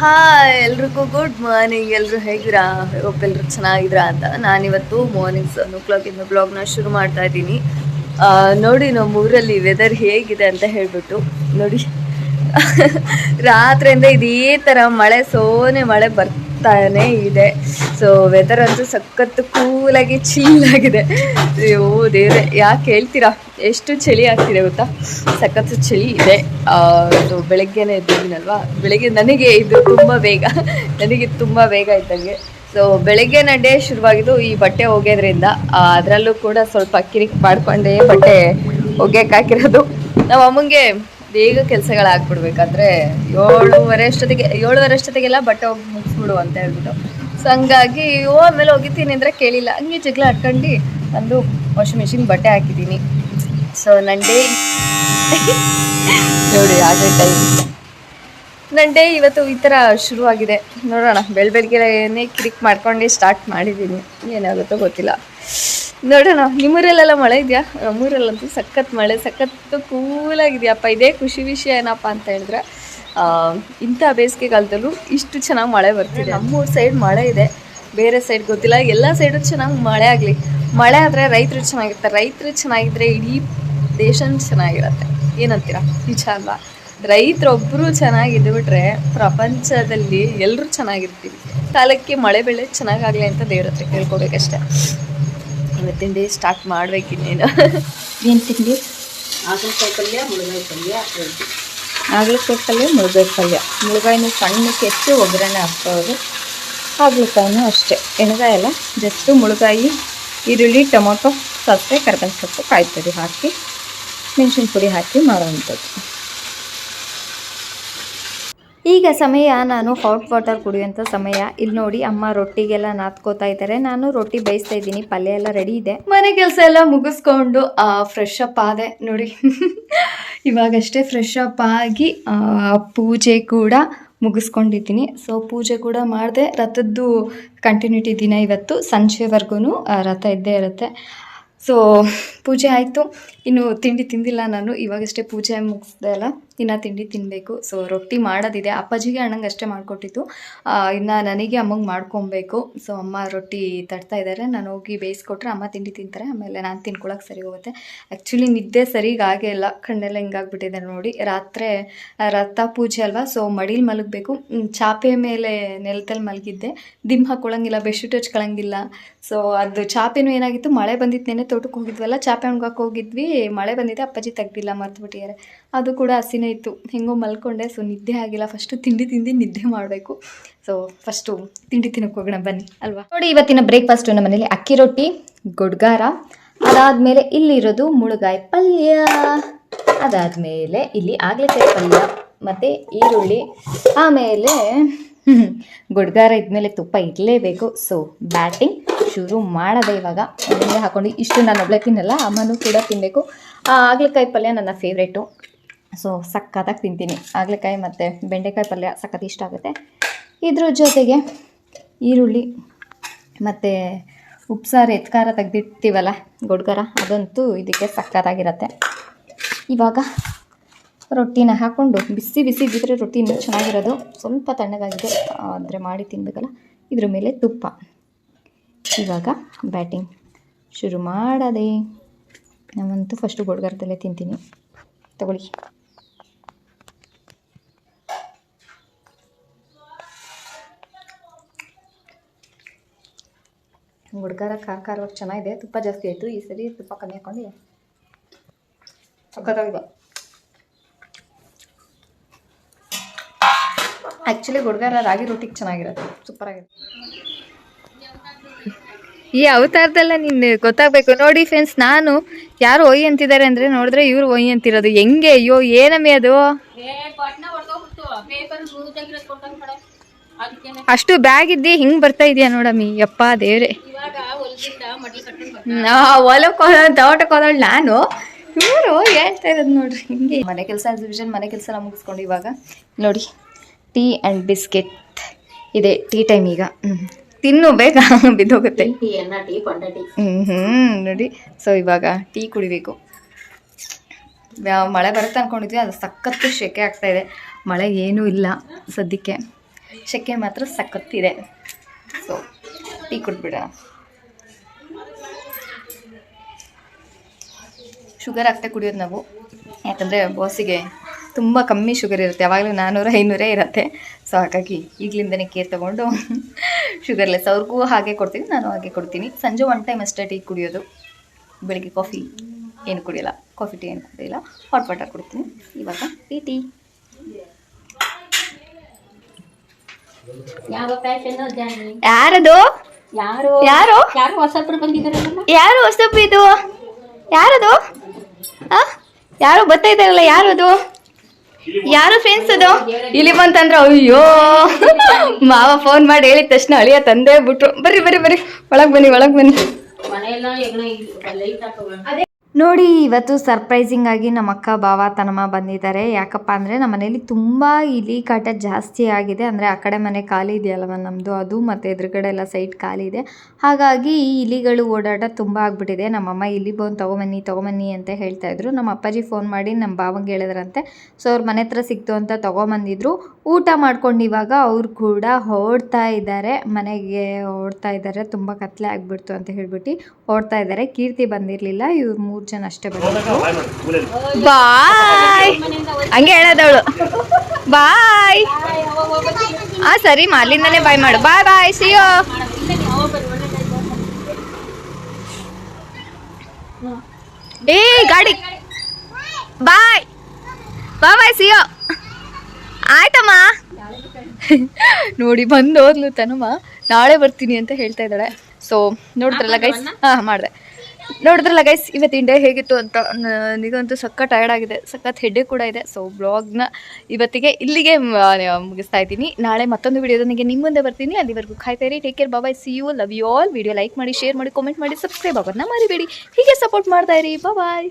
Hi ಎಲ್ರಿಗೂ good morning ಎಲ್ಲರೂ ಹೇಗಿರಾ hope ಎಲ್ಲರೂ ಚೆನ್ನಾಗಿದ್ರಾ ಅಂತ. ನಾನಿವತ್ತು ಮಾರ್ನಿಂಗ್ ಸೆವೆನ್ ಓ ಕ್ಲಾಕಿಂದ ಬ್ಲಾಗ್ನ ಶುರು ಮಾಡ್ತಾ ಇದ್ದೀನಿ. ನೋಡಿ ನಮ್ಮ ಊರಲ್ಲಿ ವೆದರ್ ಹೇಗಿದೆ ಅಂತ ಹೇಳ್ಬಿಟ್ಟು, ನೋಡಿ. ರಾತ್ರಿಯಿಂದ ಇದೇ ಥರ ಮಳೆ, ಸೋನೆ ಮಳೆ ಬರ್ತಾನೆ ಇದೆ. ಸೊ ವೆದರ್ ಅಂತೂ ಸಖತ್ತು ಕೂಲಾಗಿ ಚಿಲ್ಲಾಗಿದೆ ಅಯ್ಯೋ, ದೇವ್ರೆ, ಯಾಕೆ ಹೇಳ್ತೀರಾ? ಎಷ್ಟು ಚಳಿ ಆಗ್ತಿದೆ ಗೊತ್ತಾ? ಸಖತ್ತು ಚಳಿ ಇದೆ. ಇದು ಬೆಳಗ್ಗೆನೇ ಎದ್ದಿದ್ದೀನಲ್ವಾ? ಬೆಳಗ್ಗೆ ನನಗೆ ಇದು ತುಂಬ ಬೇಗ, ನನಗೆ ತುಂಬ ಬೇಗ ಇದ್ದಂಗೆ ಸೊ ಬೆಳಗ್ಗೆ ನಡೆ ಶುರುವಾಗಿದ್ದು ಈ ಬಟ್ಟೆ ಒಗೆಯೋದ್ರಿಂದ ಅದರಲ್ಲೂ ಕೂಡ ಸ್ವಲ್ಪ ಕಿರಿಕ್ ಮಾಡ್ಕೊಂಡೇ ಬಟ್ಟೆ ಒಗ್ಯಕ್ಕೆ ಹಾಕಿರೋದು. ನಮ್ಮ ಅಮ್ಮಂಗೆ ಬೇಗ ಕೆಲಸಗಳಾಗ್ಬಿಡ್ಬೇಕಾದ್ರೆ ಏಳುವರೆ ಅಷ್ಟೊತ್ತಿಗೆ, ಏಳುವರೆ ಅಷ್ಟೊತ್ತಿಗೆಲ್ಲ ಬಟ್ಟೆ ಹೋಗಿ ಮುಗಿಸ್ಬಿಡು ಅಂತ ಹೇಳ್ಬಿಟ್ಟು. ಸೊ ಹಂಗಾಗಿ, ಓ, ಆಮೇಲೆ ಒಗಿತೀನಿ ಅಂದರೆ ಕೇಳಿಲ್ಲ. ಹಂಗೆ ಜಗಳ ಹಾಕೊಂಡು ಒಂದು ವಾಷಿಂಗ್ ಮಿಷಿನ್ ಬಟ್ಟೆ ಹಾಕಿದ್ದೀನಿ. ಸೊ ನನ್ನ ಡೇ ನೋಡಿ ಆಗಲೇ ಟೈಮ್ ನನ್ನ ಡೇ ಇವತ್ತು ಈ ಥರ ಶುರುವಾಗಿದೆ. ನೋಡೋಣ ಬೆಳ ಬೆಳಗ್ಗೆನೇ ಕಿರಿಕ್ ಮಾಡ್ಕೊಂಡೇ ಸ್ಟಾರ್ಟ್ ಮಾಡಿದ್ದೀನಿ. ಏನಾಗುತ್ತೋ ಗೊತ್ತಿಲ್ಲ. ನೋಡೋಣ ನಿಮ್ಮೂರಲ್ಲೆಲ್ಲ ಮಳೆ ಇದೆಯಾ? ನಮ್ಮೂರಲ್ಲಂತೂ ಸಖತ್ ಮಳೆ ಸಖತ್ತು ಕೂಲಾಗಿದೆಯಪ್ಪ. ಇದೇ ಖುಷಿ ವಿಷಯ ಏನಪ್ಪ ಅಂತ ಹೇಳಿದ್ರೆ ಇಂಥ ಬೇಸಿಗೆಗಾಲದಲ್ಲೂ ಇಷ್ಟು ಚೆನ್ನಾಗಿ ಮಳೆ ಬರ್ತಿದೆ. ನಮ್ಮೂರು ಸೈಡ್ ಮಳೆ ಇದೆ. ಬೇರೆ ಸೈಡ್ ಗೊತ್ತಿಲ್ಲ. ಎಲ್ಲ ಸೈಡು ಚೆನ್ನಾಗಿ ಮಳೆ ಆಗಲಿ. ಮಳೆ ಆದರೆ ರೈತರು ಚೆನ್ನಾಗಿರ್ತಾರೆ. ರೈತರು ಚೆನ್ನಾಗಿದ್ದರೆ ಇಡೀ ದೇಶನ ಚೆನ್ನಾಗಿರತ್ತೆ. ಏನಂತೀರಾ? ನಿಜ ಅಲ್ವಾ ರೈತರೊಬ್ಬರು ಚೆನ್ನಾಗಿದ್ಬಿಟ್ರೆ ಪ್ರಪಂಚದಲ್ಲಿ ಎಲ್ಲರೂ ಚೆನ್ನಾಗಿರ್ತೀವಿ. ಕಾಲಕ್ಕೆ ಮಳೆ ಬೆಳೆ ಚೆನ್ನಾಗಾಗಲಿ ಅಂತ ದೇವ್ರ ಹತ್ರ ಕೇಳ್ಕೊಬೇಕಷ್ಟೆ. ಇವತ್ತಿನ ಡೇ ಸ್ಟಾರ್ಟ್ ಮಾಡ್ಬೇಕಿನ್ನೇನು. ಏನು ತಿಂಡಿ ಹಾಗಲಕಾಯಿ ಪಲ್ಯ ಮುಳುಗಾಯಿ ಪಲ್ಯ ಹಾಗಲಕಾಯಿ ಪಲ್ಯ ಮುಳುಗಾಯಿ ಪಲ್ಯ. ಮುಳುಗಾಯಿನ ಸಣ್ಣಕ್ಕೆ ಹೆಚ್ಚು ಒಗ್ಗರಣೆ ಹಾಕ್ಬೋದು. ಹಾಗಲಕಾಯಿನೂ ಅಷ್ಟೇ. ಎಣಗಾಯಿ ಅಲ್ಲ ಜಸ್ಟ್ ಮುಳುಗಾಯಿ ಈರುಳ್ಳಿ ಟೊಮೊಟೊ ಸಾಸಿವೆ ಕರ್ಬೇವಿನ ಸೊಪ್ಪು ಕಾಯಿ ತುರಿ ಹಾಕಿ ಮೆಣಸಿನ ಪುಡಿ ಹಾಕಿ ಮಾಡುವಂಥದ್ದು. ಈಗ ಸಮಯ, ನಾನು ಹಾಟ್ ವಾಟರ್ ಕುಡಿಯುವಂಥ ಸಮಯ. ಇಲ್ಲಿ ನೋಡಿ, ಅಮ್ಮ ರೊಟ್ಟಿಗೆಲ್ಲ ನಾದ್ಕೋತಾ ಇದ್ದಾರೆ. ನಾನು ರೊಟ್ಟಿ ಬೇಯಿಸ್ತಾ ಇದ್ದೀನಿ. ಪಲ್ಯ ಎಲ್ಲ ರೆಡಿ ಇದೆ. ಮನೆ ಕೆಲಸ ಎಲ್ಲ ಮುಗಿಸ್ಕೊಂಡು ಫ್ರೆಶ್ ಅಪ್ ಆದೆ. ನೋಡಿ, ಇವಾಗಷ್ಟೇ ಫ್ರೆಶ್ ಅಪ್ ಆಗಿ ಪೂಜೆ ಕೂಡ ಮುಗಿಸ್ಕೊಂಡಿದ್ದೀನಿ. ಸೊ ಪೂಜೆ ಕೂಡ ಮಾಡಿದೆ. ರಥದ್ದು ಕಂಟಿನ್ಯೂಟಿ ದಿನ ಇವತ್ತು. ಸಂಜೆವರೆಗೂ ರಥ ಇದ್ದೇ ಇರುತ್ತೆ. ಸೊ ಪೂಜೆ ಆಯಿತು. ಇನ್ನು ತಿಂಡಿ ತಿಂದಿಲ್ಲ ನಾನು ಇವಾಗಷ್ಟೇ ಪೂಜೆ ಮುಗಿಸ್ದೆ ಅಲ್ಲ, ಇನ್ನು ತಿಂಡಿ ತಿನ್ನಬೇಕು ಸೊ ರೊಟ್ಟಿ ಮಾಡೋದಿದೆ. ಅಪ್ಪಾಜಿಗೆ ಅಣ್ಣಂಗೆ ಅಷ್ಟೇ ಮಾಡಿಕೊಟ್ಟಿತ್ತು ಇನ್ನು ನನಗೆ ಅಮ್ಮಂಗೆ ಮಾಡ್ಕೊಬೇಕು. ಸೊ ಅಮ್ಮ ರೊಟ್ಟಿ ತಡ್ತಾ ಇದ್ದಾರೆ ನಾನು ಹೋಗಿ ಬೇಯಿಸ್ಕೊಟ್ರೆ ಅಮ್ಮ ತಿಂಡಿ ತಿಂತಾರೆ. ಆಮೇಲೆ ನಾನು ತಿನ್ಕೊಳಕ್ಕೆ ಸರಿ ಹೋಗುತ್ತೆ. ಆ್ಯಕ್ಚುಲಿ ನಿದ್ದೆ ಸರಿಗಾಗೇ ಇಲ್ಲ. ಕಣ್ಣೆಲ್ಲ ಹಿಂಗಾಗ್ಬಿಟ್ಟಿದೆ ನೋಡಿ. ರಾತ್ರಿ ರಥ ಪೂಜೆ ಅಲ್ವಾ? ಸೊ ಮಡಿಲಿ ಮಲಗಬೇಕು. ಚಾಪೆ ಮೇಲೆ ನೆಲದಲ್ಲಿ ಮಲಗಿದ್ದೆ. ದಿಮ್ ಹಾಕ್ಕೊಳಂಗಿಲ್ಲ ಬೆಡ್ಶೀಟ್ ಹಚ್ಕೊಳಂಗಿಲ್ಲ. ಸೊ ಅದು ಚಾಪೆನೂ ಏನಾಗಿತ್ತು? ಮಳೆ ಬಂದಿತ್ತು, ನೆನೆ ತೋಟಕ್ಕೆ ಹೋಗಿದ್ವಲ್ಲ, ಚಾಪೆ ಹೋಗಿದ್ವಿ. ಮಳೆ ಬಂದಿದೆ, ಅಪ್ಪಾಜಿ ತೆಗ್ದಿಲ್ಲ ಮರ್ತುಬಿಟ್ಟಿದ್ದಾರೆ ಅದು ಕೂಡ ಹಸಿನೇ ಇತ್ತು. ಹೆಂಗೋ ಮಲ್ಕೊಂಡೆ. ಸೊ ನಿದ್ದೆ ಆಗಿಲ್ಲ. ಫಸ್ಟು ತಿಂಡಿ ತಿಂದು ನಿದ್ದೆ ಮಾಡಬೇಕು. ಸೊ ಫಸ್ಟು ತಿಂಡಿ ತಿನ್ನಕ್ಕೆ ಹೋಗೋಣ, ಬನ್ನಿ. ಅಲ್ವಾ? ನೋಡಿ, ಇವತ್ತಿನ ಬ್ರೇಕ್ಫಾಸ್ಟು ನಮ್ಮ ಮನೇಲಿ ಅಕ್ಕಿ ರೊಟ್ಟಿ, ಗುಡ್ಗಾರ. ಅದಾದಮೇಲೆ ಇಲ್ಲಿರೋದು ಮುಳುಗಾಯಿ ಪಲ್ಯ. ಅದಾದಮೇಲೆ ಇಲ್ಲಿ ಆಗ್ಲಕಾಯಿ ಪಲ್ಯ, ಮತ್ತು ಈರುಳ್ಳಿ. ಆಮೇಲೆ ಗುಡ್ಗಾರ ಇದ್ಮೇಲೆ ತುಪ್ಪ ಇರಲೇಬೇಕು ಸೊ ಬ್ಯಾಟಿಂಗ್ ಶುರು ಮಾಡದೆ ಇವಾಗ. ಮುಂದೆ ಹಾಕೊಂಡು ಇಷ್ಟು ನಾನು ಒಬ್ಬಳೆ ತಿನ್ನಲ್ಲ, ಅಮ್ಮನೂ ಕೂಡ ತಿನ್ನಬೇಕು ಆಗ್ಲಕಾಯಿ ಪಲ್ಯ ನನ್ನ ಫೇವ್ರೇಟು ಸೊ ಸಕ್ಕತ್ತಾಗಿ ತಿಂತೀನಿ. ಆಗ್ಲಕಾಯಿ ಮತ್ತು ಬೆಂಡೆಕಾಯಿ ಪಲ್ಯ ಸಖತ್ ಇಷ್ಟ ಆಗುತ್ತೆ. ಇದ್ರ ಜೊತೆಗೆ ಈರುಳ್ಳಿ ಮತ್ತು ಉಪ್ಸಾರು, ಎತ್ಕಾರ ತೆಗ್ದಿರ್ತೀವಲ್ಲ ಗೊಡ್ಗಾರ, ಅದಂತೂ ಇದಕ್ಕೆ ಸಕ್ಕತ್ತಾಗಿರುತ್ತೆ ಇವಾಗ ರೊಟ್ಟಿನ ಹಾಕ್ಕೊಂಡು ಬಿಸಿ ಬಿಸಿ ಬಿದ್ದರೆ ರೊಟ್ಟಿ ಇನ್ನೂ ಚೆನ್ನಾಗಿರೋದು. ಸ್ವಲ್ಪ ತಣ್ಣಗಾಗಿದೆ. ಅಂದರೆ ಮಾಡಿ ತಿನ್ನಬೇಕಲ್ಲ ಇದ್ರ ಮೇಲೆ ತುಪ್ಪ. ಇವಾಗ ಬ್ಯಾಟಿಂಗ್ ಶುರು ಮಾಡದೆ. ನಾವಂತೂ ಫಸ್ಟು ಗೋಡ್ಗಾರದಲ್ಲೇ ತಿಂತೀನಿ. ತಗೊಳ್ಳಿ. ಗುಡ್ಗಾರ ಖಾರ ಖಾರವಾಗಿ ಚೆನ್ನಾಗಿದೆ. ತುಪ್ಪ ಜಾಸ್ತಿ ಆಯಿತು. ಈ ಸರಿ ತುಪ್ಪ ಕಮ್ಮಿ ಹಾಕೊಂಡು. ಸಖತ್ತಾಗಿದೆ. ಆ್ಯಕ್ಚುಲಿ ಗುಡ್ಗಾರ ರಾಗಿ ರೊಟ್ಟಿಗೆ ಚೆನ್ನಾಗಿರುತ್ತೆ. ಸೂಪರ್ ಆಗಿರುತ್ತೆ. ಈ ಅವತಾರದಲ್ಲ ನಿನ್ನ ಗೊತ್ತಾಗಬೇಕು. ನೋಡಿ ಫ್ರೆಂಡ್ಸ್ ನಾನು ಯಾರು ಒಯ್ ಅಂತಿದ್ದಾರೆ ಅಂದರೆ ನೋಡಿದ್ರೆ ಇವ್ರು ಒಯ್ ಅಂತಿರೋದು. ಹೆಂಗೆ? ಅಯ್ಯೋ ಏನಮ್ಮಿ ಅದು? ಅಷ್ಟು ಬ್ಯಾಗ್ ಇದ್ದಿ ಹಿಂಗೆ ಬರ್ತಾ ಇದೆಯಾ ನೋಡಮ್ಮಿ? ಯಪ್ಪ ದೇವ್ರೆ. ಹೊಲಕ್ಕೆ ಹೋದ ತೋಟಕ್ಕೆ ಹೋದಳು ನಾನು. ಇವರು ಹೇಳ್ತಾ ಇರೋದು ನೋಡ್ರಿ ಹಿಂಗೆ. ಮನೆ ಕೆಲಸ ಮನೆ ಕೆಲಸ ಮುಗಿಸ್ಕೊಂಡು ಇವಾಗ. ನೋಡಿ. ಟೀ ಆ್ಯಂಡ್ ಬಿಸ್ಕೆಟ್ ಇದೆ ಟೀ ಟೈಮ್ ಈಗ. ತಿನ್ನು ಬೇಗ ಬಿದ್ದೋಗುತ್ತೆ. ಹ್ಮ್ ನೋಡಿ. ಸೊ ಇವಾಗ ಟೀ ಕುಡಿಬೇಕು. ಮಳೆ ಬರುತ್ತೆ ಅನ್ಕೊಂಡಿದ್ವಿ ಅದು ಸಖತ್ತು ಶೆಕೆ ಆಗ್ತಾ ಇದೆ. ಮಳೆ ಏನೂ ಇಲ್ಲ ಸದ್ಯಕ್ಕೆ. ಶೆಕೆ ಮಾತ್ರ ಸಖತ್ತಿದೆ. ಸೊ ಟೀ ಕುಡ್ಬಿಡೋಣ ಶುಗರ್ ಆಗ್ತಾ ಕುಡಿಯೋದು ನಾವು. ಯಾಕಂದರೆ ಬಾಸಿಗೆ ತುಂಬ ಕಮ್ಮಿ ಶುಗರ್ ಇರುತ್ತೆ. ಯಾವಾಗಲೂ ನಾನ್ನೂರು ಐನೂರೇ ಇರುತ್ತೆ. ಸೊ ಹಾಗಾಗಿ ಈಗಲಿಂದನೇ ಕೇರ್ ತೊಗೊಂಡು ಶುಗರ್ಲೆಸ್ ಅವ್ರಿಗೂ ಹಾಗೆ ಕೊಡ್ತೀನಿ ನಾನು ಹಾಗೆ ಕೊಡ್ತೀನಿ. ಸಂಜೆ ಒನ್ ಟೈಮ್ ಅಷ್ಟೇ ಟೀ ಕುಡಿಯೋದು. ಬೆಳಿಗ್ಗೆ ಕಾಫಿ ಏನು ಕುಡಿಯಲ್ಲ. ಕಾಫಿ ಟೀ ಏನು ಕುಡಿಯಲ್ಲ. ಹಾಟ್ ವಾಟರ್ ಕುಡ್ತೀನಿ. ಇವಾಗ ಟೀ ಟೀ ಯಾರದು? ಯಾರು? ಯಾರು? ಯಾರು ಹೊಸಬ್ರು ಬಂದಿದ್ದಾರಲ್ಲ? ಯಾರು ಹೊಸಬ್ ಇದು? ಯಾರದು? ಆ ಯಾರು ಬರ್ತಾ ಇದ್ದಾರಲ್ಲ ಯಾರು ಅದು ಯಾರು ಫ್ರೆಂಡ್ಸ್ ಅದು? ಇಲ್ಲಿ ಬಂತಂದ್ರೆ ಅಯ್ಯೋ. ಮಾವ ಫೋನ್ ಮಾಡಿ ಹೇಳಿದ ತಕ್ಷಣ ಅಳಿಯ ತಂದೆ ಬಿಟ್ರು. ಬರ್ರಿ ಬರ್ರಿ ಬರ್ರಿ. ಒಳಗ್ ಬನ್ನಿ ಒಳಗ್ ಬನ್ನಿ. ನೋಡಿ, ಇವತ್ತು ಸರ್ಪ್ರೈಸಿಂಗ್ ಆಗಿ ನಮ್ಮ ಅಕ್ಕ, ಭಾವ, ತನಮ್ಮ ಬಂದಿದ್ದಾರೆ. ಯಾಕಪ್ಪ ಅಂದರೆ ನಮ್ಮ ಮನೇಲಿ ತುಂಬ ಇಲಿ ಕಾಟ ಜಾಸ್ತಿ ಆಗಿದೆ. ಅಂದರೆ ಆ ಕಡೆ ಮನೆ ಖಾಲಿ ಇದೆಯಲ್ವ ನಮ್ಮದು ಅದು ಮತ್ತು ಎದುರುಗಡೆ ಎಲ್ಲ ಸೈಡ್ ಖಾಲಿ ಇದೆ. ಹಾಗಾಗಿ ಈ ಇಲಿಗಳು ಓಡಾಟ ತುಂಬ ಆಗಿಬಿಟ್ಟಿದೆ. ನಮ್ಮಮ್ಮ ಇಲಿ ಬಂದು ತೊಗೊಂಬನ್ನಿ ತೊಗೊಂಬನ್ನಿ ಅಂತ ಹೇಳ್ತಾ ಇದ್ರು. ನಮ್ಮ ಅಪ್ಪಾಜಿ ಫೋನ್ ಮಾಡಿ ನಮ್ಮ ಬಾವಂಗೆ ಹೇಳಿದ್ರಂತೆ, ಸೊ, ಅವ್ರ ಮನೆ ಹತ್ರ ಸಿಕ್ತು ಅಂತ ತೊಗೊಂಬಂದಿದ್ರು. ಊಟ ಮಾಡ್ಕೊಂಡು ಇವಾಗ ಅವ್ರು ಕೂಡ ಓಡ್ತಾ ಇದ್ದಾರೆ. ಮನೆಗೆ ಓಡ್ತಾ ಇದ್ದಾರೆ. ತುಂಬ ಕತ್ಲೆ ಆಗಿಬಿಡ್ತು ಅಂತ ಹೇಳ್ಬಿಟ್ಟು ಓಡ್ತಾ ಇದ್ದಾರೆ. ಕೀರ್ತಿ ಬಂದಿರಲಿಲ್ಲ. ಇವ್ರು ಮೂರು ಜನ ಅಷ್ಟೇ ಬಾಯ್ ಹಂಗೆ ಹೇಳೋದವಳು. ಬಾಯ್ ಆ ಸರಿ ಮಾ ಅಲ್ಲಿಂದನೇ ಬಾಯ್ ಮಾಡು ಬಾಯ್ ಬಾಯ್ ಸಿಯೋ ಏ ಗಾಡಿ. ಬಾಯ್ ಬಾ ಬಾಯ್ ಸಿಯೋ ಆಯ್ತಮ್ಮ. ನೋಡಿ ಬಂದು ಹೋದ್ಲು ತನಮ್ಮ ನಾಳೆ ಬರ್ತೀನಿ ಅಂತ ಹೇಳ್ತಾ ಇದ್ದಾಳೆ. ಸೊ ನೋಡಿದ್ರಲ್ಲ ಗೈಸ್ ಹಾಂ ಮಾಡಿದೆ. ನೋಡಿದ್ರಲ್ಲ ಗೈಸ್ ಇವತ್ತಿನ ಡೇ ಹೇಗಿತ್ತು ಅಂತ ನನಗಂತೂ ಸಕ್ಕ ಟಯರ್ಡ್ ಆಗಿದೆ, ಸಖತ್ ಹೆಡ್ಡೆ ಕೂಡ ಇದೆ. ಸೊ ಬ್ಲಾಗ್ನ ಇವತ್ತಿಗೆ ಇಲ್ಲಿಗೆ ಮುಗಿಸ್ತಾ ಇದ್ದೀನಿ. ನಾಳೆ ಮತ್ತೊಂದು ವಿಡಿಯೋದೊಂದಿಗೆ ನಿಮ್ಮ ಮುಂದೆ ಬರ್ತೀನಿ. ಅಲ್ಲಿವರೆಗೂ ಕಾಯ್ತಾ ಇರಿ take care bye see you love you all video like ಮಾಡಿ ಶೇರ್ ಮಾಡಿ ಕಾಮೆಂಟ್ ಮಾಡಿ ಸಬ್ಸ್ಕ್ರೈಬ್ ಆಗೋದನ್ನ ಮರಿಬೇಡಿ. ಹೀಗೆ ಸಪೋರ್ಟ್ ಮಾಡ್ತಾ ಇರಿ. ಬಾಯ್